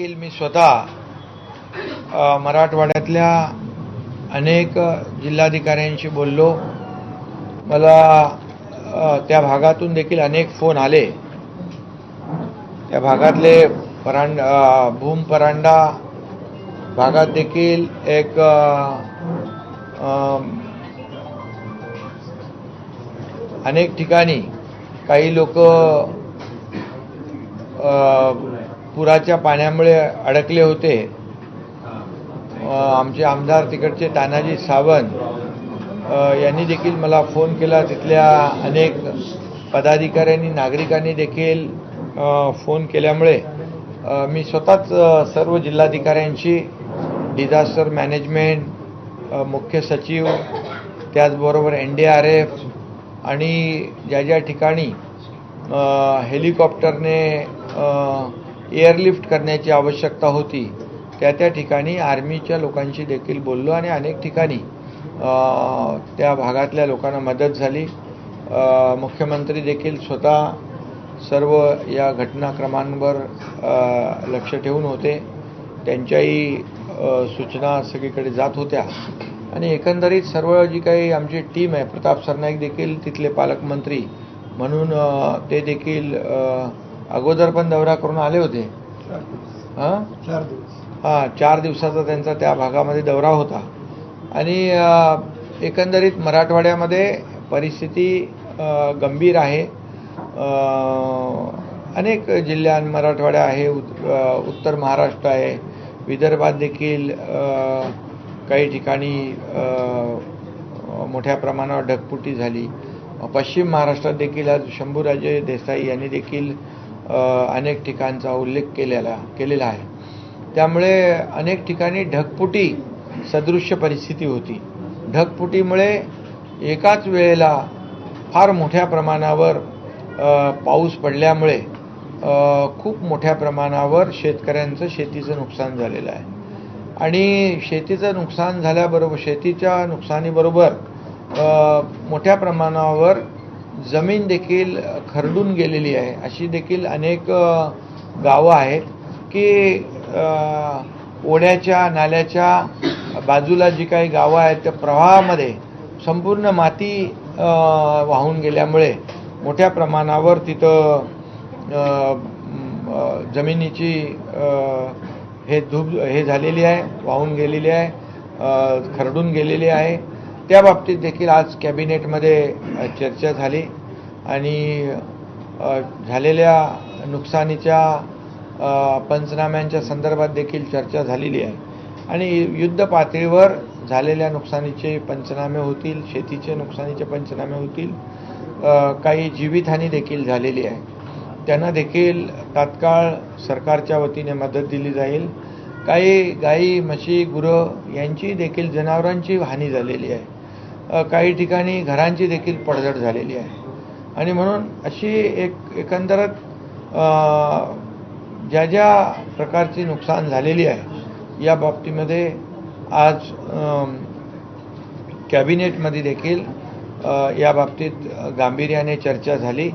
देखील मी स्वतः मराठवाड्यातल्या अनेक जिल्हाधिकाऱ्यांशी बोललो. मला त्या भागातून देखील अनेक फोन आले. त्या भागातले परांड भूम परांडा भागात देखील एक अनेक ठिकाणी काही लोक पुराच्या पाण्यामुळे अडकले होते. आमचे आमदार तिकडचे तानाजी सावंत यांनी देखील मला फोन केला. तिथल्या अनेक पदाधिकाऱ्यांनी नागरिकांनी देखील फोन केल्यामुळे मी स्वतःच सर्व जिल्हाधिकाऱ्यांशी डिझास्टर मॅनेजमेंट मुख्य सचिव त्याचबरोबर एन डी आर एफ आणि ज्या ज्या ठिकाणी हेलिकॉप्टरने एअरलिफ्ट करण्याची आवश्यकता होती. त्या त्या ठिकाणी आर्मीच्या लोकांशी देखील बोललो आणि अनेक ठिकाणी त्या भागातल्या लोकांना मदत झाली. मुख्यमंत्री देखील स्वतः सर्व या घटनाक्रमांवर लक्ष ठेवून होते. त्यांच्याही सूचना सगळीकडे जात होत्या. आणि एकंदरीत सर्व जी काही आमची टीम आहे प्रताप सरनाईक देखील तिथले पालकमंत्री म्हणून ते देखील अगोदर पण दौरा करून आले होते. हां? हां चार दिवसाचा त्यांचा त्या भागामध्ये दौरा होता. आणि एकंदरीत मराठवाड्यामध्ये परिस्थिती गंभीर आहे. अनेक जिल्ह्यां मराठवाडा आहे उत- उत्तर महाराष्ट्र आहे. विदर्भात देखील काही ठिकाणी मोठ्या प्रमाणावर ढगफुटी झाली. पश्चिम महाराष्ट्रात देखील आज शंभूराजे देसाई यांनी देखील अनेक ठिकाणचा उल्लेख केलेला केलेला आहे. त्यामुळे अनेक ठिकाणी ढगफुटी सदृश्य परिस्थिती होती. ढगफुटीमुळे एकाच वेळेला फार मोठ्या प्रमाणावर पाऊस पडल्यामुळे खूप मोठ्या प्रमाणावर शेतकऱ्यांचं शेतीचं नुकसान झालेलं आहे. आणि शेतीचं नुकसान झाल्याबरोबर शेतीच्या नुकसानीबरोबर मोठ्या प्रमाणावर जमीन देखील खरडून गेलेली आहे. अशी देखील अनेक गावं आहेत की ओढ्याच्या नाल्याच्या बाजूला जी काही गावं आहेत त्या प्रवाहामध्ये संपूर्ण माती वाहून गेल्यामुळे मोठ्या प्रमाणावर तिथं जमिनीची हे धूप हे झालेली आहे वाहून गेलेली आहे खरडून गेलेली आहे. त्या बाबतीत देखील आज कॅबिनेटमध्ये चर्चा झाली आणि झालेल्या नुकसानीच्या पंचनाम्यांच्या संदर्भात देखील चर्चा झालेली आहे. आणि युद्ध पातळीवर झालेल्या नुकसानीचे पंचनामे होतील शेतीचे नुकसानीचे पंचनामे होतील काही जीवितहानी देखील झालेली आहे. त्यांना देखील तात्काळ सरकारच्या वतीने मदत दिली जाईल. काही गाई म्हशी गुरं यांची देखील जनावरांची हानी झालेली आहे. काही ठिकाणी घरांची देखील पडझड झालेली आहे. आणि म्हणून अशी एक एकंदरत ज्या ज्या प्रकारची नुकसान झालेली आहे या बाबतीमध्ये आज कॅबिनेटमध्ये देखील या बाबतीत गांभीर्याने चर्चा झाली.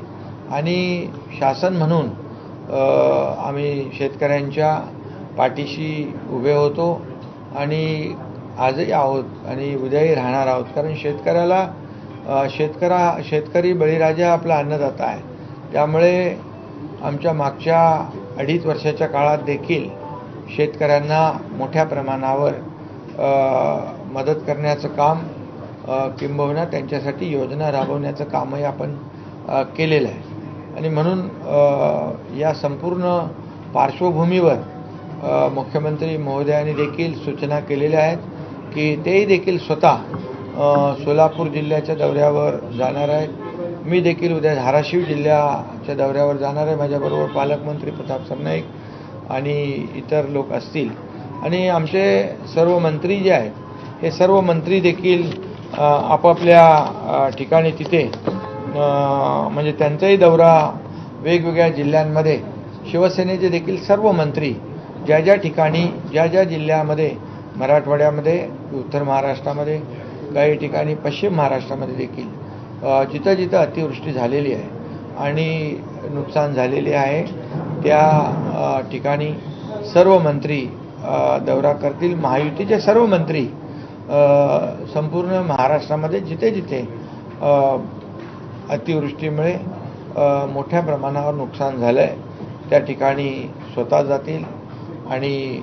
आणि शासन म्हणून आम्ही शेतकऱ्यांच्या पाठीशी उभे होतो. आणि आजही आहोत आणि उद्याही राहणार आहोत. कारण शेतकऱ्याला शेतकरा शेतकरी बळीराजा आपला अन्नदाता आहे. त्यामुळे आमच्या मागच्या अडीच वर्षाच्या काळात देखील शेतकऱ्यांना मोठ्या प्रमाणावर मदत करण्याचं काम किंबहुना त्यांच्यासाठी योजना राबवण्याचं कामही आपण केलेलं आहे. आणि म्हणून या संपूर्ण पार्श्वभूमीवर मुख्यमंत्री महोदयांनी देखील सूचना केलेल्या आहेत. की तेही देखील स्वतः सोलापूर जिल्ह्याच्या दौऱ्यावर जाणार आहेत. मी देखील उद्या धाराशिव जिल्ह्याच्या दौऱ्यावर जाणार आहे. माझ्याबरोबर पालकमंत्री प्रताप सरनाईक आणि इतर लोक असतील. आणि आमचे सर्व मंत्री जे आहेत हे सर्व मंत्री देखील आपापल्या ठिकाणी तिथे म्हणजे त्यांचाही दौरा वेगवेगळ्या जिल्ह्यांमध्ये शिवसेनेचे देखील सर्व मंत्री ज्या ज्या ठिकाणी ज्या ज्या जिल्ह्यामध्ये मराठवाड्यामध्ये उत्तर महाराष्ट्रामध्ये काही ठिकाणी पश्चिम महाराष्ट्रामध्ये देखील जिथं जिथं अतिवृष्टी झालेली आहे आणि नुकसान झालेले आहे त्या ठिकाणी सर्व मंत्री दौरा करतील. महायुतीचे सर्व मंत्री संपूर्ण महाराष्ट्रामध्ये जिथे जिथे अतिवृष्टीमुळे मोठ्या प्रमाणावर नुकसान झालं आहे त्या ठिकाणी स्वतः जातील आणि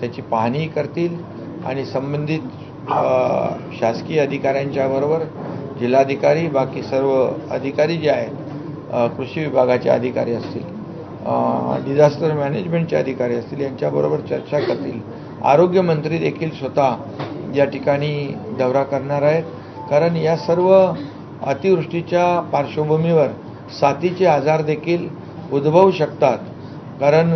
त्याची पाहणी करतील. आणि संबंधित शासकीय अधिकाऱ्यांच्या बरोबर जिल्हाधिकारी बाकी सर्व अधिकारी जे आहेत कृषी विभागाचे अधिकारी असतील डिझास्टर मॅनेजमेंटचे अधिकारी असतील यांच्याबरोबर चर्चा करतील. आरोग्यमंत्री देखील स्वतः या ठिकाणी दौरा करणार आहेत. कारण या सर्व अतिवृष्टीच्या पार्श्वभूमीवर साथीचे आजार देखील उद्भवू शकतात. कारण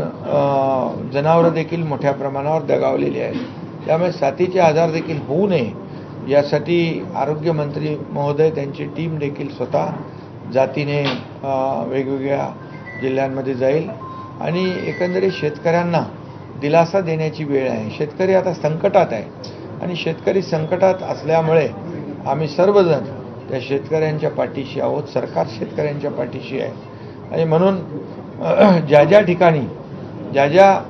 जनावरं देखील मोठ्या प्रमाणावर दगावलेली आहेत. त्यामुळे साथीचे आजार देखील होऊ नये. यासाठी आरोग्यमंत्री महोदय त्यांची टीम देखील स्वतः जातीने वेगवेगळ्या जिल्ह्यांमध्ये जाईल. आणि एकंदरीत शेतकऱ्यांना दिलासा देण्याची वेळ आहे. शेतकरी आता संकटात आहे. आणि शेतकरी संकटात असल्यामुळे आम्ही सर्वजण त्या शेतकऱ्यांच्या पाठीशी आहोत. सरकार शेतकऱ्यांच्या पाठीशी आहे. आणि म्हणून ज्या ज्या ठिकाणी ज्या ज्या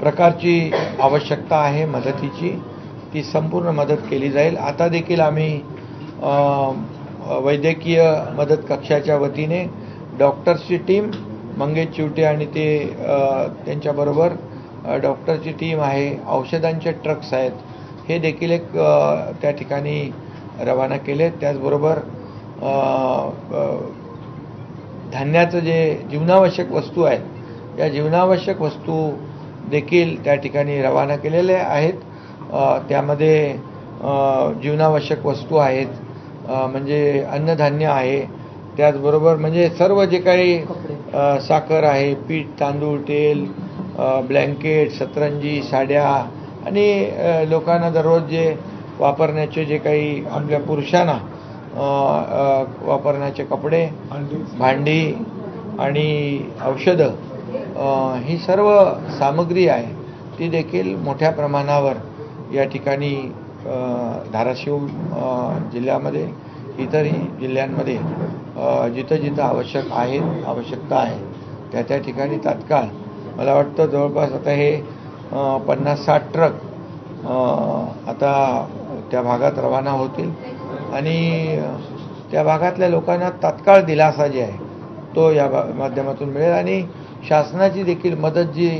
प्रकारची आवश्यकता आहे मदतीची. ती संपूर्ण मदत केली जाईल. आता देखील आम्ही वैद्यकीय मदत कक्षाच्या वतीने डॉक्टर्सची टीम मंगेश चिवटे आणि ते त्यांच्याबरोबर डॉक्टरची टीम आहे. औषधांचे ट्रक्स आहेत. हे देखील एक त्या ठिकाणी रवाना केले. त्याचबरोबर धान्याचं जे जीवनावश्यक वस्तू आहेत या जीवनावश्यक वस्तू देखील त्या ठिकाणी रवाना केलेले आहेत. त्यामध्ये जीवनावश्यक वस्तू आहेत. म्हणजे अन्नधान्य आहे. त्याचबरोबर म्हणजे सर्व जे काही साखर आहे पीठ तांदूळ तेल ब्लँकेट सतरंजी साड्या आणि लोकांना दररोज जे वापरण्याचे जे काही आपल्या पुरुषांना वापरण्याचे कपडे भांडी आणि औषधं ही सर्व सामग्री आहे ती देखील मोठ्या प्रमाणावर या ठिकाणी धाराशिव जिल्ह्यामध्ये इतरही जिल्ह्यांमध्ये जिथं जिथं आवश्यक आहे आवश्यकता आहे त्या त्या ठिकाणी तात्काळ. मला वाटतं जवळपास आता हे पन्नास साठ ट्रक आता त्या भागात रवाना होतील. आणि त्या भागातल्या लोकांना तात्काळ दिलासा जे आहे तो या माध्यमातून मिळेल. आणि शासनाची देखील मदत जी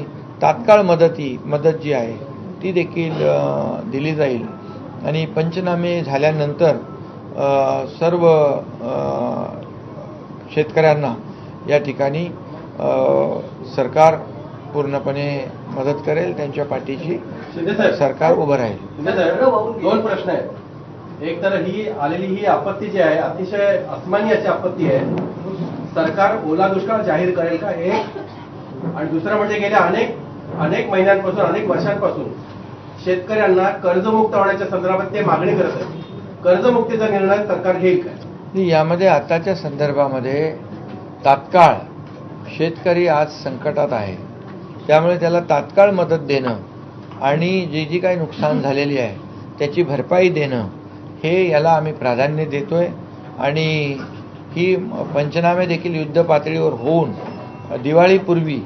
तात्काळ मदती मदत जी आहे ती देखील दिली जाईल. आणि पंचनामे झाल्यानंतर सर्व शेतकऱ्यांना या ठिकाणी सरकार पूर्णपणे मदत करेल त्यांच्या पाठीशी. सरकार उभं राहील. दोन प्रश्न आहेत. एक तर ही आलेली ही आपत्ती जी आहे अतिशय अस्मानीयाची आपत्ती आहे. सरकार ओला दुष्काळ जाहीर करेल का? एक आणि दुसरं म्हणजे गेल्या अनेक अनेक महिन्यांपासून अनेक वर्षांपासून शेतकऱ्यांना कर्जमुक्त होण्याच्या संदर्भात ते मागणी करत आहेत. कर्जमुक्तीचा निर्णय सरकार घेईल काय यामध्ये आताच्या संदर्भामध्ये तात्काळ शेतकरी आज संकटात आहे. त्यामुळे त्याला तात्काळ मदत देणं आणि जी जी काही नुकसान झालेली आहे त्याची भरपाई देणं हे याला आम्ही प्राधान्य देतोय. आणि ही पंचनामे देखील युद्ध पातळीवर होऊन दिवाळीपूर्वी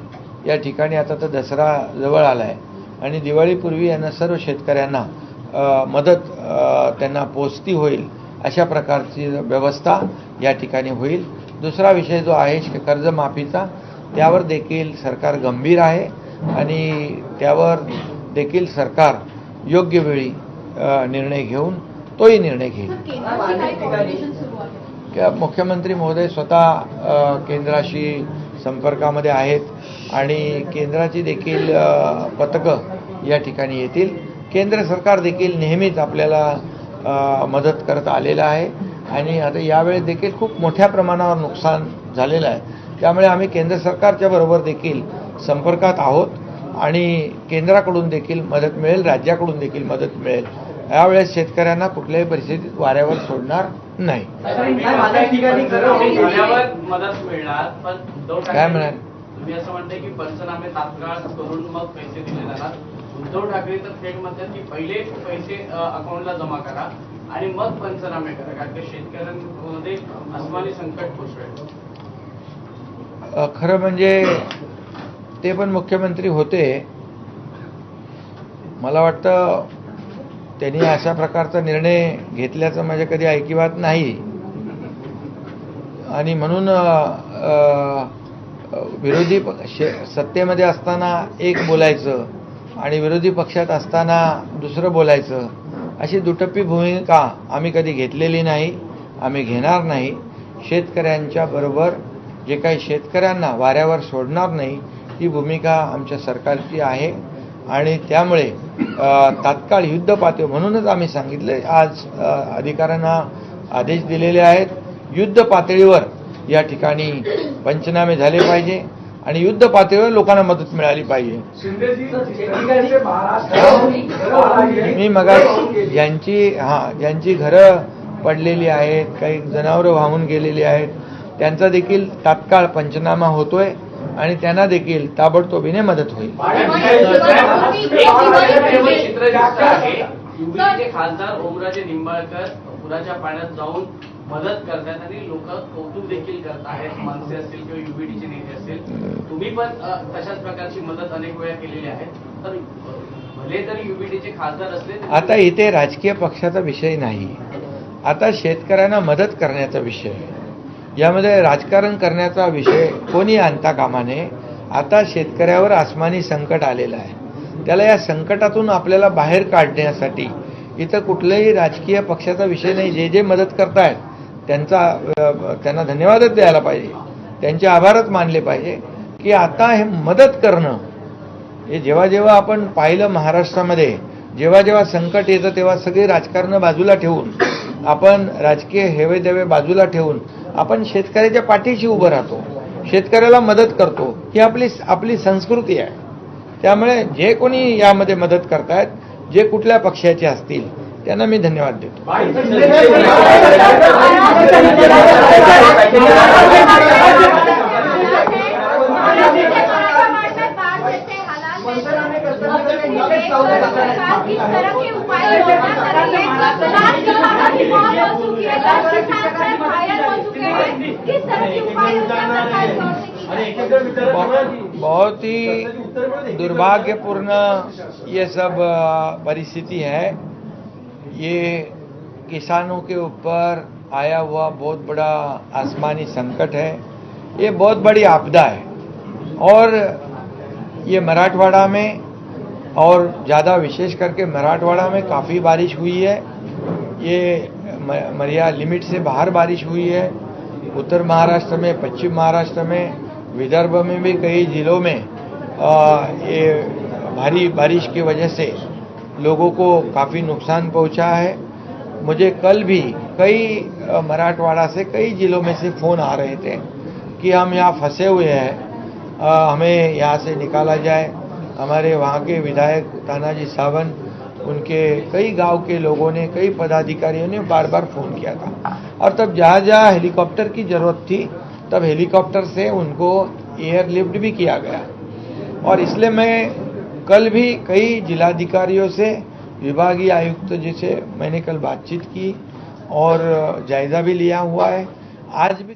या ठिकाणी आता तर दसरा जवळ आला आहे आणि दिवाळीपूर्वी यांना सर्व शेतकऱ्यांना मदत त्यांना पोचती होईल अशा प्रकारची व्यवस्था या ठिकाणी होईल. दुसरा विषय जो आहे कर्जमाफीचा त्यावर देखील सरकार गंभीर आहे आणि त्यावर देखील सरकार योग्य वेळी निर्णय घेऊन तोही निर्णय घेईल. मुख्यमंत्री महोदय स्वतः केंद्राशी संपर्कामध्ये आहेत आणि केंद्राची देखील पथकं या ठिकाणी येतील. केंद्र सरकार देखील नेहमीच आपल्याला मदत करत आलेलं आहे. आणि आता यावेळेस देखील खूप मोठ्या प्रमाणावर नुकसान झालेलं आहे. त्यामुळे आम्ही केंद्र सरकारच्या बरोबर देखील संपर्कात आहोत आणि केंद्राकडून देखील मदत मिळेल राज्याकडून देखील मदत मिळेल. यावेळेस शेतकऱ्यांना कुठल्याही परिस्थितीत वाऱ्यावर सोडणार नाही. काय म्हणाल? तुम्ही असं म्हणताय की पंचनामे तात्काळ करून मग पैसे दिले जाणार. उद्धव ठाकरे तर थेट म्हणतात की पहिले पैसे अकाउंटला जमा करा आणि मग पंचनामे करा कारण की शेतकऱ्यांमध्ये अस्मानी संकट कोसळेल. खरं म्हणजे ते पण मुख्यमंत्री होते. मला वाटतं त्यांनी अशा प्रकारचा निर्णय घेतल्याचं माझ्या कधी ऐकिवात नाही. आणि म्हणून विरोधी पक्ष सत्तेमध्ये असताना एक बोलायचं आणि विरोधी पक्षात असताना दुसरं बोलायचं अशी दुटप्पी भूमिका आम्ही कधी घेतलेली नाही आम्ही घेणार नाही. शेतकऱ्यांच्या बरोबर जे काही शेतकऱ्यांना वाऱ्यावर सोडणार नाही ती भूमिका आमच्या सरकारची आहे. आणि त्यामुळे तात्काळ युद्ध पातळी म्हणूनच आम्ही सांगितले आज अधिकाऱ्यांना आदेश दिलेले आहेत. युद्ध पातळीवर या ठिकाणी पंचनामे झाले पाहिजे आणि युद्ध पातळीवर लोकांना मदत मिळाली पाहिजे. मी मगा ज्यांची हां ज्यांची घरं पडलेली आहेत काही जनावरं वाहून गेलेली आहेत. त्यांचा देखील तात्काळ पंचनामा होतोय. आणि त्यांना देखील ताबडतोबीने मदत होईल. खासदार ओमराजे निंबाळकर पुराच्या पाण्यात जाऊन मदत करतात आणि लोक कौतुक देखील करत आहेत. मनसे असतील किंवा युबीडीचे नेते असतील. तुम्ही पण तशाच प्रकारची मदत अनेक वेळा केलेली आहे. तर भले तरी युबीडीचे खासदार असले आता इथे राजकीय पक्षाचा विषय नाही. आता शेतकऱ्यांना मदत करण्याचा विषय आहे. यामध्ये राजकारण करण्याचा विषय कोणी आणता कामा नये आता शेतकऱ्यावर आसमानी संकट आलेलं आहे. त्याला या संकटातून आपल्याला बाहेर काढण्यासाठी इथं कुठल्याही राजकीय पक्षाचा विषय नाही. जे जे मदत करतायत त्यांचा त्यांना धन्यवादच द्यायला पाहिजे. त्यांचे आभारच मानले पाहिजे की आता हे मदत करणं हे जेव्हा जेव्हा आपण पाहिलं महाराष्ट्रामध्ये जेव्हा जेव्हा संकट येतं तेव्हा सगळी राजकारणं बाजूला ठेवून आपण राजकीय हेवेदेवे बाजूला ठेवून आपण शेतकऱ्याच्या पाठीशी उभं राहतो शेतकऱ्याला मदत करतो ही आपली आपली संस्कृती आहे. त्यामुळे जे कोणी यामध्ये मदत करतायत जे कुठल्या पक्षाचे असतील त्यांना मी धन्यवाद देतो. उपाय बहुत ही दुर्भाग्यपूर्ण ये सब परिस्थिति है। ये किसानों के ऊपर आया हुआ बहुत बड़ा आसमानी संकट है। ये बहुत बड़ी आपदा है। और ये मराठवाड़ा में और ज़्यादा विशेष करके मराठवाड़ा में काफ़ी बारिश हुई है। ये मरिया लिमिट से बाहर बारिश हुई है। उत्तर महाराष्ट्र में, पश्चिम महाराष्ट्र में विदर्भ में भी कई जिलों में आ, ये भारी बारिश की वजह से लोगों को काफ़ी नुकसान पहुँचा है। मुझे कल भी कई मराठवाड़ा से कई जिलों में से फ़ोन आ रहे थे कि हम यहाँ फंसे हुए हैं हमें यहाँ से निकाला जाए। हमारे वहाँ के विधायक तानाजी सावंत उनके कई गाँव के लोगों ने कई पदाधिकारियों ने बार बार फ़ोन किया था। और तब जहाँ जहाँ हेलीकॉप्टर की ज़रूरत थी तब हेलीकॉप्टर से उनको एयरलिफ्ट भी किया गया। और इसलिए मैं कल भी कई जिलाधिकारियों से, विभागीय आयुक्त जी से मैंने कल बातचीत की और जायज़ा भी लिया हुआ है। आज भी